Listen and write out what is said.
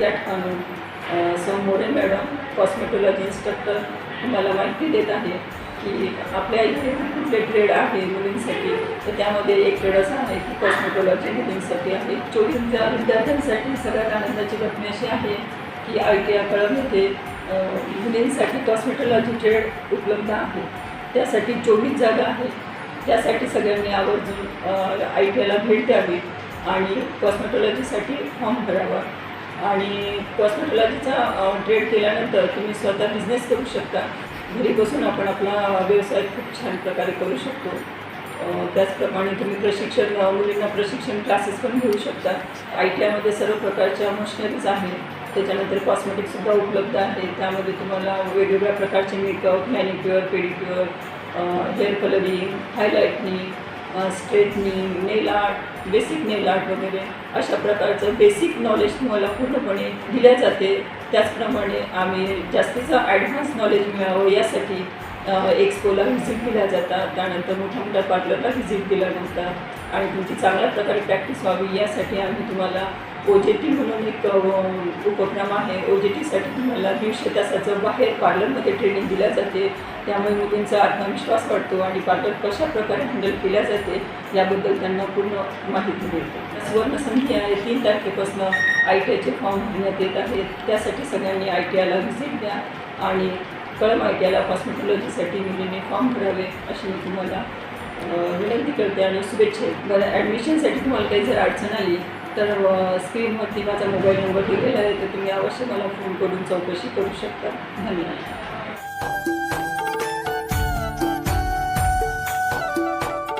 या ठिकाणून सौ More madam cosmetology instructor तुम्हाला माहिती देत आहे की आपल्या इथे कुठले ट्रेड आहे मुलींसाठी तर त्यामध्ये एक ट्रेड असा आहे की कॉस्मेटॉलॉजी मुलींसाठी आहे. चोवीस विद्यार्थ्यांसाठी सगळ्यात आनंदाची घटना अशी आहे की आय टी आय कळममध्ये मुलींसाठी कॉस्मेटॉलॉजी ट्रेड उपलब्ध आहे. त्यासाठी चोवीस जागा आहेत त्यासाठी सगळ्यांनी आवर्जून आय टी आयला भेट द्यावी आणि कॉस्मेटॉलॉजीसाठी फॉर्म भरावा. आणि कॉस्मेटॉलॉजीचा ट्रेड केल्यानंतर तुम्ही स्वतः बिझनेस करू शकता. घरी बसून आपण आपला व्यवसाय खूप छान प्रकारे करू शकतो. त्याचप्रमाणे तुम्ही प्रशिक्षण मुलींना प्रशिक्षण क्लासेस पण घेऊ शकता. आय टी आयमध्ये सर्व प्रकारच्या मशिनरीज आहेत. त्याच्यानंतर कॉस्मेटिकसुद्धा उपलब्ध आहे. त्यामध्ये तुम्हाला वेगवेगळ्या प्रकारचे makeup manicure pedicure hair colouring highlighting straightening nail art basic nail art वगैरे अशा प्रकारचं बेसिक नॉलेज तुम्हाला पूर्णपणे दिल्या जाते. त्याचप्रमाणे आम्ही जास्तीचं ॲडव्हान्स नॉलेज मिळावं यासाठी एक्सपोला व्हिजिट दिल्या जातात. त्यानंतर मोठ्या मोठ्या पार्लरला व्हिजिट दिल्या जातात. आणि तुमची चांगल्या प्रकारे प्रॅक्टिस व्हावी यासाठी आम्ही तुम्हाला ओ जे टी म्हणून एक उपक्रम आहे. ओ जे टीसाठी तुम्हाला दीडशे तासाचं बाहेर पार्लरमध्ये ट्रेनिंग दिल्या जाते. त्यामुळे मुलींचा आत्मविश्वास वाढतो आणि पार्लर कशा प्रकारे हँडल केल्या जाते याबद्दल त्यांना पूर्ण माहिती मिळते. सुवर्ण आहे. तीन तारखेपासून आय टी आयचे फॉर्म भरण्यात येत आहेत. त्यासाठी सगळ्यांनी आय टी आयला व्हिजिट द्या आणि कळम आय टी आयला कॉस्मेटॉलॉजीसाठी मुलींनी फॉर्म भरावे अशी मी तुम्हाला विनंती करते. आणि शुभेच्छा बरं ॲडमिशनसाठी तुम्हाला काही जर अडचण आली तर स्क्रीनवरती माझा मोबाईल नंबर दिलेला आहे तर तुम्ही अवश्य मला फोन करून चौकशी करू शकता. धन्यवाद.